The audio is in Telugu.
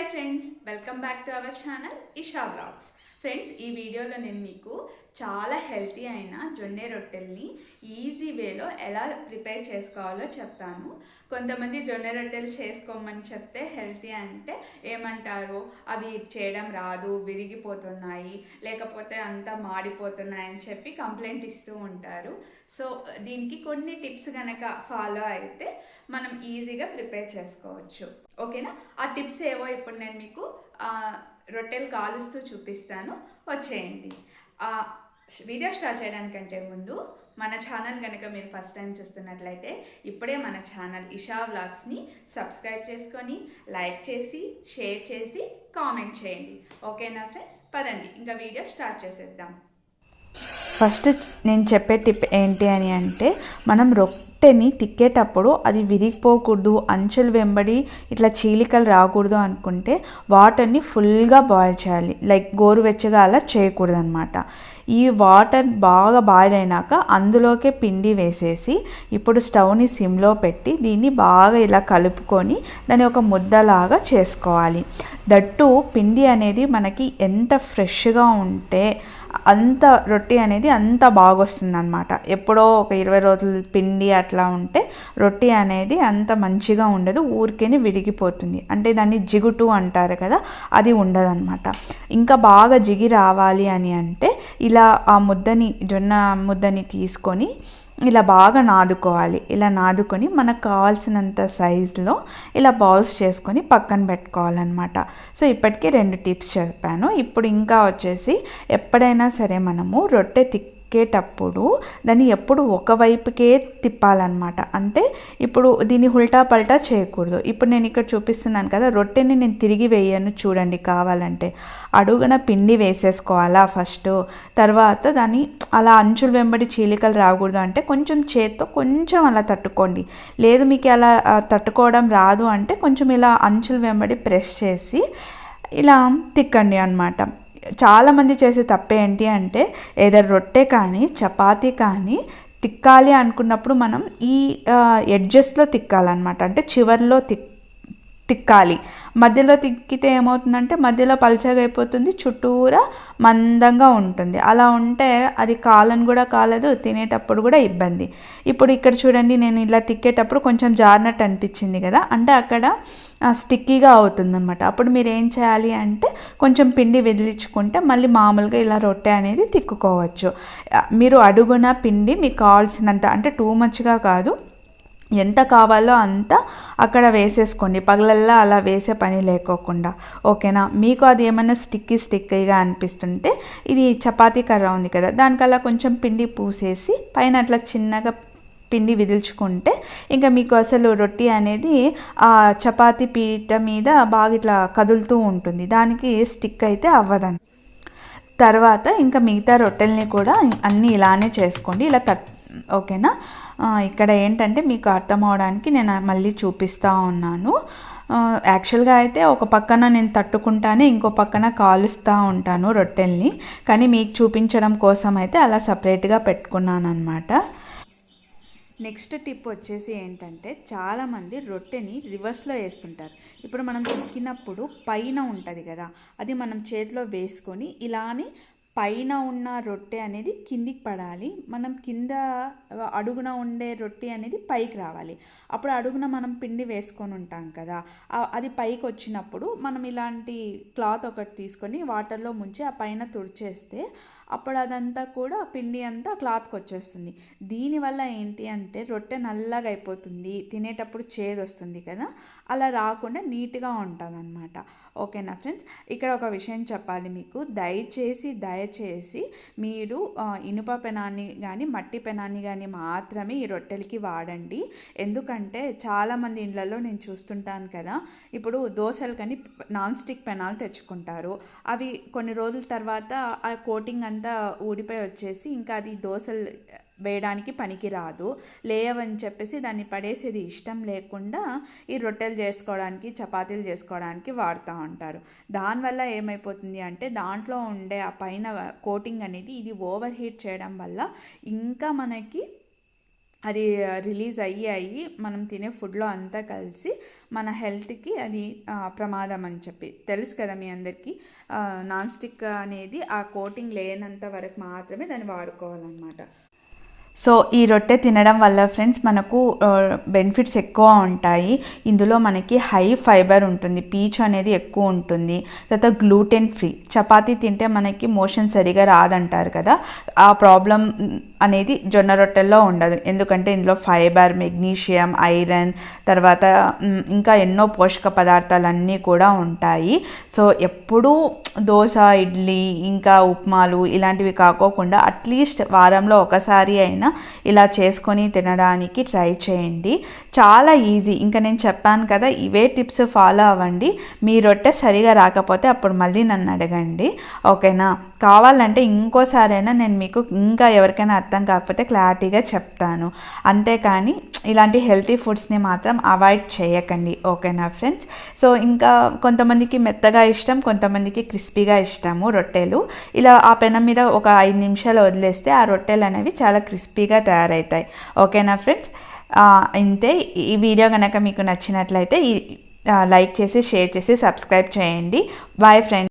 Hi friends welcome back to our channel Isha blogs friends ఈ వీడియోలో నేను మీకు చాలా హెల్తీ అయిన జొన్నె రొట్టెల్ని ఈజీ వేలో ఎలా ప్రిపేర్ చేసుకోవాలో చెప్తాను. కొంతమంది జొన్న రొట్టెలు చేసుకోమని చెప్తే హెల్తీ అంటే ఏమంటారు? అవి చేయడం రాదు విరిగిపోతున్నాయి లేకపోతే అంతా మాడిపోతున్నాయి అని చెప్పి కంప్లైంట్ ఇస్తూ ఉంటారు. సో దీనికి కొన్ని టిప్స్ కనుక ఫాలో అయితే మనం ఈజీగా ప్రిపేర్ చేసుకోవచ్చు. ఓకేనా? ఆ టిప్స్ ఏవో ఇప్పుడు నేను మీకు రొట్టెలు కాలుస్తూ చూపిస్తాను. వచ్చేయండి. వీడియో స్టార్ట్ చేయడానికంటే ముందు మన ఛానల్ కనుక మీరు ఫస్ట్ టైం చూస్తున్నట్లయితే ఇప్పుడే మన ఛానల్ ఇషా వ్లాగ్స్ని సబ్స్క్రైబ్ చేసుకొని లైక్ చేసి షేర్ చేసి కామెంట్ చేయండి. ఓకేనా ఫ్రెండ్స్? పదండి. ఇంకా వీడియో స్టార్ట్ చేసేద్దాం. ఫస్ట్ నేను చెప్పే టిప్ ఏంటి అని అంటే మనం రొట్టెని తిక్కేటప్పుడు అది విరిగిపోకూడదు అంచులు వెంబడి ఇట్లా చీలికలు రాకూడదు అనుకుంటే వాటర్ని ఫుల్గా బాయిల్ చేయాలి. లైక్ గోరువెచ్చగా అలా చేయకూడదు అనమాట ఈ వాటర్ బాగా బాయిల్ అయినాక అందులోకే పిండి వేసేసి ఇప్పుడు స్టవ్ని సిమ్లో పెట్టి దీన్ని బాగా ఇలా కలుపుకొని దాన్ని ఒక ముద్దలాగా చేసుకోవాలి. దట్టు పిండి అనేది మనకి ఎంత ఫ్రెష్గా ఉంటే అంత రొట్టె అనేది అంత బాగొస్తుంది అనమాట ఎప్పుడో ఒక ఇరవై రోజులు పిండి అట్లా ఉంటే రొట్టె అనేది అంత మంచిగా ఉండదు ఊరికేనే విరిగిపోతుంది. అంటే దాన్ని జిగుటు అంటారు కదా అది ఉండదన్నమాట. ఇంకా బాగా జిగి రావాలి అని అంటే ఇలా ఆ ముద్దని జొన్న ముద్దని తీసుకొని ఇలా బాగా నాదుకోవాలి. ఇలా నాదుకొని మనకు కావాల్సినంత సైజులో ఇలా బౌల్స్ చేసుకొని పక్కన పెట్టుకోవాలన్నమాట. సో ఇప్పటికీ రెండు టిప్స్ చెప్పాను. ఇప్పుడు ఇంకా వచ్చేసి ఎప్పుడైనా సరే మనము రొట్టె తిక్కేటప్పుడు దాన్ని ఎప్పుడు ఒకవైపుకే తిప్పాలన్నమాట. అంటే ఇప్పుడు దీన్ని ఉల్టా పల్టా చేయకూడదు. ఇప్పుడు నేను ఇక్కడ చూపిస్తున్నాను కదా రొట్టెని నేను తిరిగి వేయను చూడండి కావాలంటే. అడుగున పిండి వేసేసుకోవాలా ఫస్ట్. తర్వాత దాన్ని అలా అంచులు వెంబడి చీలికలు రాకూడదు అంటే కొంచెం చేత్తో కొంచెం అలా తట్టుకోండి. లేదు మీకు అలా తట్టుకోవడం రాదు అంటే కొంచెం ఇలా అంచులు వెంబడి ప్రెస్ చేసి ఇలా తిక్కండి అనమాట చాలామంది చేసే తప్పే ఏంటి అంటే ఏదో రొట్టె కానీ చపాతీ కానీ తిక్కాలి అనుకున్నప్పుడు మనం ఈ ఎడ్జస్ట్లో తిక్కాలన్నమాట. అంటే చివర్లో తిక్ తిక్కాలి. మధ్యలో తిక్కితే ఏమవుతుందంటే మధ్యలో పల్చగా అయిపోతుంది చుట్టూరా మందంగా ఉంటుంది. అలా ఉంటే అది కాలని కూడా కాలదు తినేటప్పుడు కూడా ఇబ్బంది. ఇప్పుడు ఇక్కడ చూడండి నేను ఇలా తిక్కేటప్పుడు కొంచెం జారినట్టు అనిపించింది కదా. అంటే అక్కడ స్టిక్కీగా అవుతుందన్నమాట. అప్పుడు మీరు ఏం చేయాలి అంటే కొంచెం పిండి వెదిలించుకుంటే మళ్ళీ మామూలుగా ఇలా రొట్టె అనేది తిక్కుకోవచ్చు. మీరు అడుగున పిండి మీకు కావాల్సినంత అంటే టూ మచ్గా కాదు ఎంత కావాలో అంత అక్కడ వేసేసుకోండి. పగలల్లా అలా వేసే పని లేకోకుండా. ఓకేనా? మీకు అది ఏమైనా స్టిక్కీ స్టిక్కీగా అనిపిస్తుంటే ఇది చపాతీ కర్ర ఉంది కదా దానికల్లా కొంచెం పిండి పూసేసి పైన అట్లా చిన్నగా పిండి విదిల్చుకుంటే ఇంకా మీకు అసలు రొట్టి అనేది ఆ చపాతీ పీట మీద బాగా ఇట్లా కదులుతూ ఉంటుంది. దానికి స్టిక్ అయితే అవ్వదండి. తర్వాత ఇంకా మిగతా రొట్టెల్ని కూడా అన్నీ ఇలానే చేసుకోండి. ఇలా కట్ ఓకేనా? ఇక్కడ ఏంటంటే మీకు అర్థం అవడానికి నేను మళ్ళీ చూపిస్తూ ఉన్నాను. యాక్చువల్గా అయితే ఒక పక్కన నేను తట్టుకుంటానే ఇంకో పక్కన కాలుస్తూ ఉంటాను రొట్టెల్ని. కానీ మీకు చూపించడం కోసం అయితే అలా సపరేట్గా పెట్టుకున్నాను అనమాట నెక్స్ట్ టిప్ వచ్చేసి ఏంటంటే చాలామంది రొట్టెని రివర్స్లో వేస్తుంటారు. ఇప్పుడు మనం తిక్కినప్పుడు పైన ఉంటుంది కదా అది మనం చేతిలో వేసుకొని ఇలానే పైన ఉన్న రొట్టె అనేది కిందికి పడాలి. మనం కింద అడుగున ఉండే రొట్టె అనేది పైకి రావాలి. అప్పుడు అడుగున మనం పిండి వేసుకొని ఉంటాం కదా. అది పైకి వచ్చినప్పుడు మనం ఇలాంటి క్లాత్ ఒకటి తీసుకొని వాటర్లో ముంచి ఆ పైన తుడిచేస్తే అప్పుడు అదంతా కూడా పిండి అంతా క్లాత్కి వచ్చేస్తుంది. దీనివల్ల ఏంటి అంటే రొట్టె నల్లగా అయిపోతుంది తినేటప్పుడు చేదు వస్తుంది కదా. అలా రాకుండా నీట్గా ఉంటుంది అనమాట ఓకేనా ఫ్రెండ్స్? ఇక్కడ ఒక విషయం చెప్పాలి మీకు. దయచేసి దయచేసి మీరు ఇనుప పెనాన్ని కానీ మట్టి పెనాన్ని కానీ మాత్రమే ఈ రొట్టెలకి వాడండి. ఎందుకంటే చాలామంది ఇండ్లలో నేను చూస్తుంటాను కదా. ఇప్పుడు దోశలు కానీ నాన్ స్టిక్ పెనాలు తెచ్చుకుంటారు. అవి కొన్ని రోజుల తర్వాత ఆ కోటింగ్ అంతా ఊడిపోయి వచ్చేసి ఇంకా అది దోశలు వేయడానికి పనికి రాదు చెప్పేసి దాన్ని పడేసేది ఇష్టం లేకుండా ఈ రొట్టెలు చేసుకోవడానికి చపాతీలు చేసుకోవడానికి వాడుతూ ఉంటారు. దానివల్ల ఏమైపోతుంది అంటే దాంట్లో ఉండే ఆ పైన కోటింగ్ అనేది ఇది ఓవర్ హీట్ చేయడం వల్ల ఇంకా మనకి అది రిలీజ్ అయ్యి అయ్యి మనం తినే ఫుడ్లో అంతా కలిసి మన హెల్త్కి అది ప్రమాదం అని చెప్పి. తెలుసు కదా మీ అందరికీ నాన్ స్టిక్ అనేది ఆ కోటింగ్ లేనంత వరకు మాత్రమే దాన్ని వాడుకోవాలన్నమాట. సో ఈ రొట్టె తినడం వల్ల ఫ్రెండ్స్ మనకు బెనిఫిట్స్ ఎక్కువ ఉంటాయి. ఇందులో మనకి హై ఫైబర్ ఉంటుంది పీచ్ అనేది ఎక్కువ ఉంటుంది. తర్వాత గ్లూటెన్ ఫ్రీ. చపాతీ తింటే మనకి మోషన్ సరిగా రాదంటారు కదా. ఆ ప్రాబ్లం అనేది జొన్న రొట్టెల్లో ఉండదు. ఎందుకంటే ఇందులో ఫైబర్ మెగ్నీషియం ఐరన్ తర్వాత ఇంకా ఎన్నో పోషక పదార్థాలన్నీ కూడా ఉంటాయి. సో ఎప్పుడూ దోశ ఇడ్లీ ఇంకా ఉప్మాలు ఇలాంటివి కాకోకుండా అట్లీస్ట్ వారంలో ఒకసారి అయినా ఇలా చేసుకొని తినడానికి ట్రై చేయండి. చాలా ఈజీ. ఇంకా నేను చెప్పాను కదా ఇవే టిప్స్ ఫాలో అవ్వండి. మీ రొట్టె సరిగా రాకపోతే అప్పుడు మళ్ళీ నన్ను అడగండి. ఓకేనా? కావాలంటే ఇంకోసారైనా నేను మీకు ఇంకా ఎవరికైనా అర్థం కాకపోతే క్లారిటీగా చెప్తాను. అంతేకాని ఇలాంటి హెల్తీ ఫుడ్స్ని మాత్రం అవాయిడ్ చేయకండి. ఓకేనా ఫ్రెండ్స్? సో ఇంకా కొంతమందికి మెత్తగా ఇష్టం కొంతమందికి క్రిస్పీగా ఇష్టము రొట్టెలు. ఇలా ఆ పెనం మీద ఒక ఐదు నిమిషాలు వదిలేస్తే ఆ రొట్టెలు అనేవి చాలా క్రిస్పీగా తయారవుతాయి ఓకేనా ఫ్రెండ్స్? ఇంతే. ఈ వీడియో కనుక మీకు నచ్చినట్లయితే ఈ లైక్ చేసి షేర్ చేసి సబ్స్క్రైబ్ చేయండి. Bye friends.